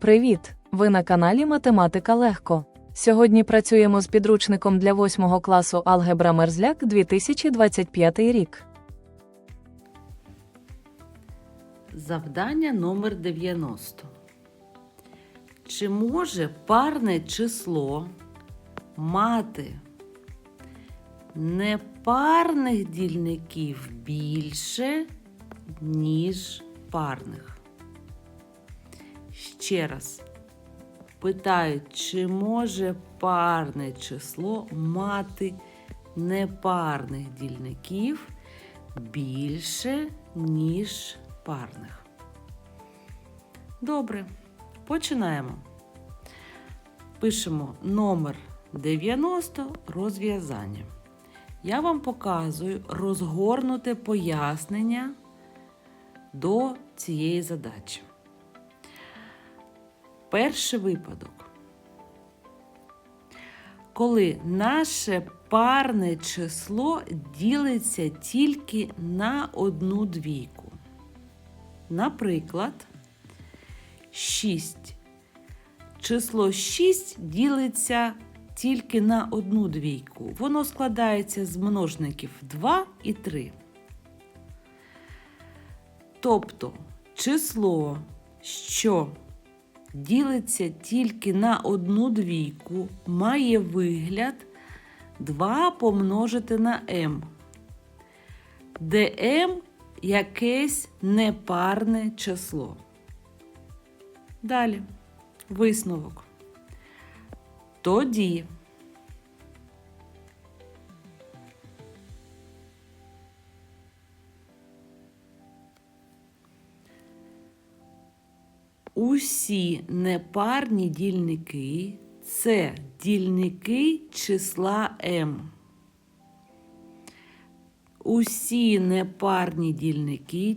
Привіт! Ви на каналі Математика Легко. Сьогодні працюємо з підручником для 8 класу Алгебра Мерзляк 2025 рік. Завдання номер 90. Чи може парне число мати непарних дільників більше, ніж парних? Ще раз. Питають, чи може парне число мати непарних дільників більше, ніж парних? Добре, починаємо. Пишемо номер 90 розв'язання. Я вам показую розгорнуте пояснення до цієї задачі. Перший випадок. Коли наше парне число ділиться тільки на одну двійку. Наприклад, 6. Число 6 ділиться тільки на одну двійку. Воно складається з множників 2 і 3. Тобто число, що ділиться тільки на одну двійку, має вигляд 2 помножити на m, де m якесь непарне число. Далі висновок. Тоді усі непарні дільники це дільники числа m. Усі непарні дільники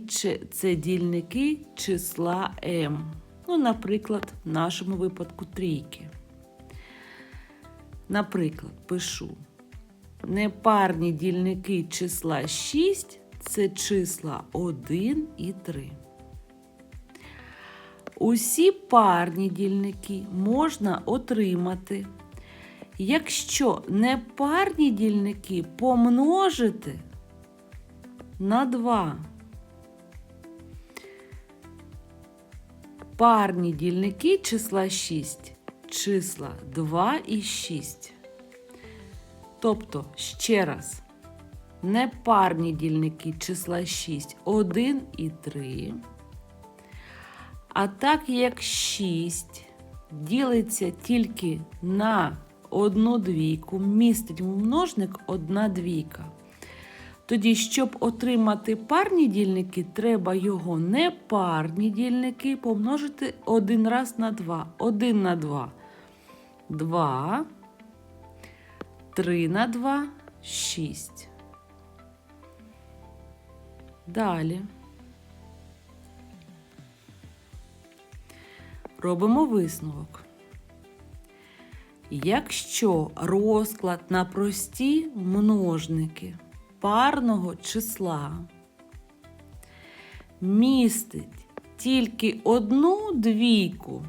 це дільники числа m. Ну, наприклад, в нашому випадку трійки. Наприклад, пишу. Непарні дільники числа 6 це числа 1 і 3. Усі парні дільники можна отримати, якщо непарні дільники помножити на 2. Парні дільники числа 6 числа 2 і 6. Тобто, ще раз, непарні дільники числа 6 1 і 3. А так як 6 ділиться тільки на одну двійку, містить множник одна двійка. Тоді, щоб отримати парні дільники, треба його непарні дільники помножити один раз на 2. 1 на 2 2, 3 на 2 6. Далі. Робимо висновок. Якщо розклад на прості множники парного числа містить тільки одну двійку,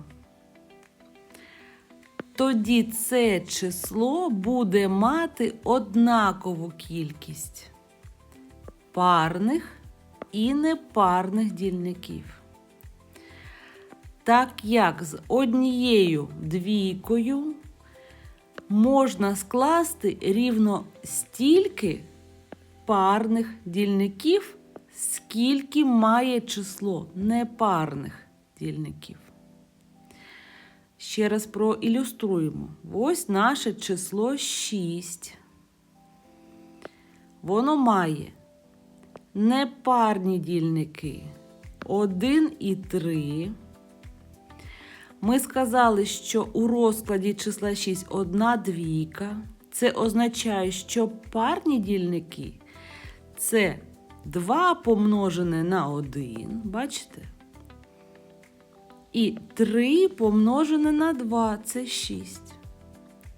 тоді це число буде мати однакову кількість парних і непарних дільників. Так як з однією двійкою можна скласти рівно стільки парних дільників, скільки має число непарних дільників. Ще раз проілюструємо. Ось наше число 6. Воно має непарні дільники 1 і 3. Ми сказали, що у розкладі числа 6 одна двійка. Це означає, що парні дільники це 2 помножене на 1. Бачите? І 3 помножене на 2 це 6.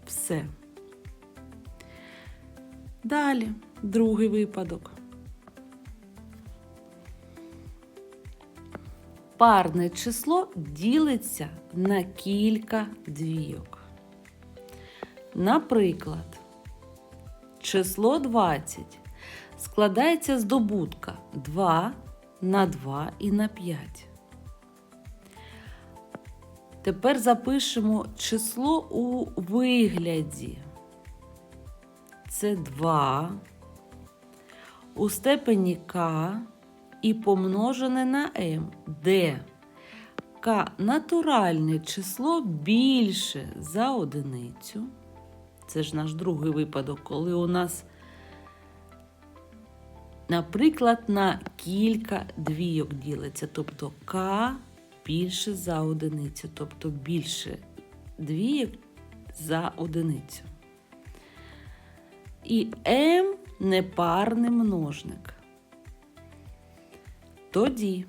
Все. Далі, другий випадок. Парне число ділиться на кілька двійок. Наприклад, число 20 складається з добутка 2 на 2 і на 5. Тепер запишемо число у вигляді. Це 2 у степені k і помножене на m, де k натуральне число більше за одиницю. Це ж наш другий випадок, коли у нас, наприклад, на кілька двійок ділиться. Тобто k більше за одиницю, тобто більше двійок за одиницю. І m непарний множник. Тоді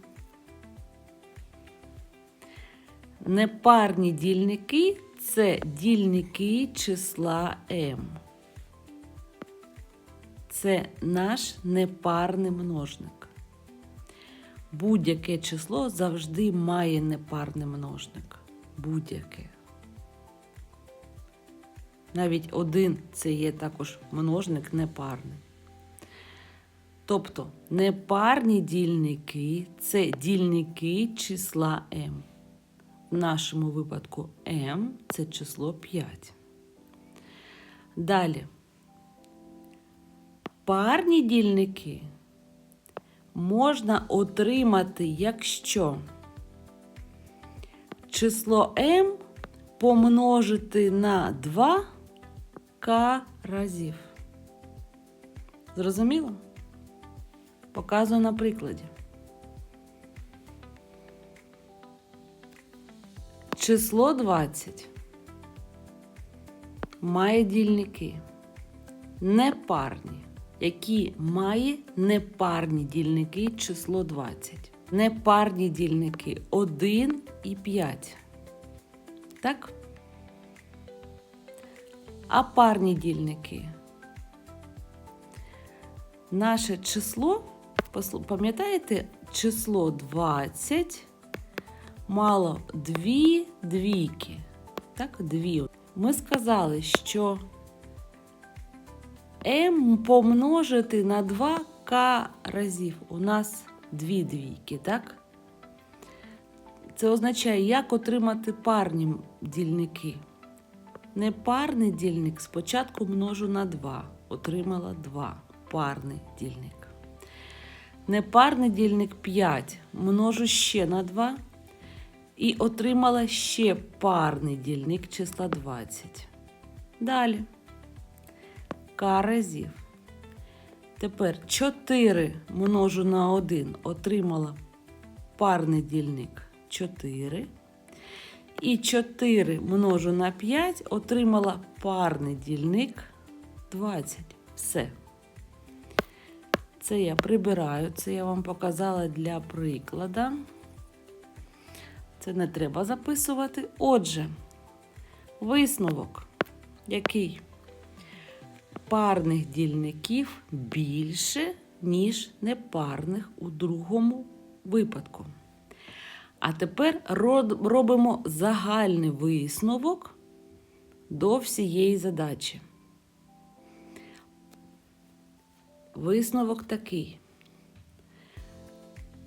непарні дільники це дільники числа m. Це наш непарний множник. Будь-яке число завжди має непарний множник. Будь-яке. Навіть один це є також множник непарний. Тобто непарні дільники це дільники числа m. В нашому випадку m це число 5. Далі. Парні дільники можна отримати, якщо число m помножити на 2 к разів. Зрозуміло? Показую на прикладі. Число 20 має дільники непарні, які має непарні дільники число 20. Непарні дільники 1 і 5. Так? А парні дільники. Наше число, пам'ятаєте, число 20 мало дві двійки. Так, дві. Ми сказали, що m помножити на 2k разів. У нас дві двійки, так? Це означає, як отримати парні дільники. Непарний дільник спочатку множу на 2. Отримала 2. Парний дільник. Непарний дільник 5. Множу ще на 2. І отримала ще парний дільник числа 20. Далі. К разів. Тепер 4 множу на 1. Отримала парний дільник 4. І 4 множу на 5, отримала парний дільник 20. Все. Це я прибираю, це я вам показала для прикладу. Це не треба записувати. Отже, висновок, який парних дільників більше, ніж непарних у другому випадку. А тепер робимо загальний висновок до всієї задачі. Висновок такий.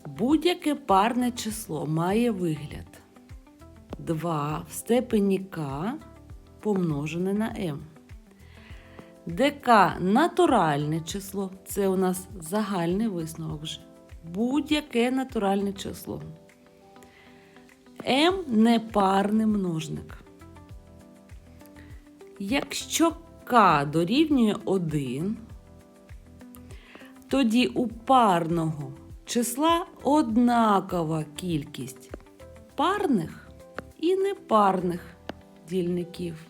Будь-яке парне число має вигляд 2 в степені k помножене на. Де k натуральне число, це у нас загальний висновок вже. Будь-яке натуральне число. m непарний множник. Якщо k дорівнює 1, тоді у парного числа однакова кількість парних і непарних дільників.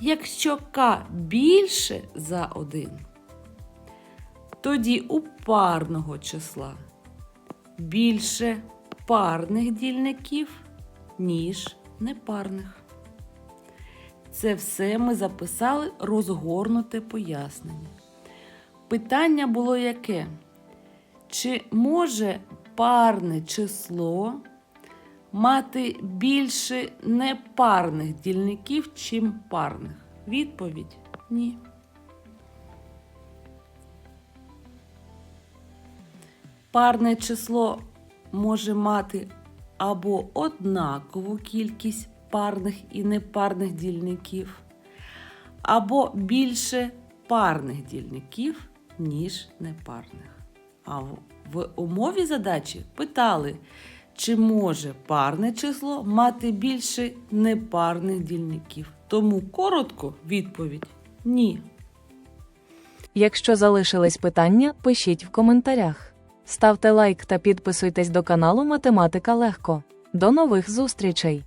Якщо k більше за 1, тоді у парного числа більше парних дільників, ніж непарних. Це все ми записали розгорнуте пояснення. Питання було яке? Чи може парне число мати більше непарних дільників, чим парних? Відповідь ні. Парне число може мати або однакову кількість парних і непарних дільників, або більше парних дільників, ніж непарних. А в, умові задачі питали, чи може парне число мати більше непарних дільників. Тому коротко відповідь ні. Якщо залишились питання, пишіть в коментарях. Ставте лайк та підписуйтесь до каналу Математика Легко. До нових зустрічей!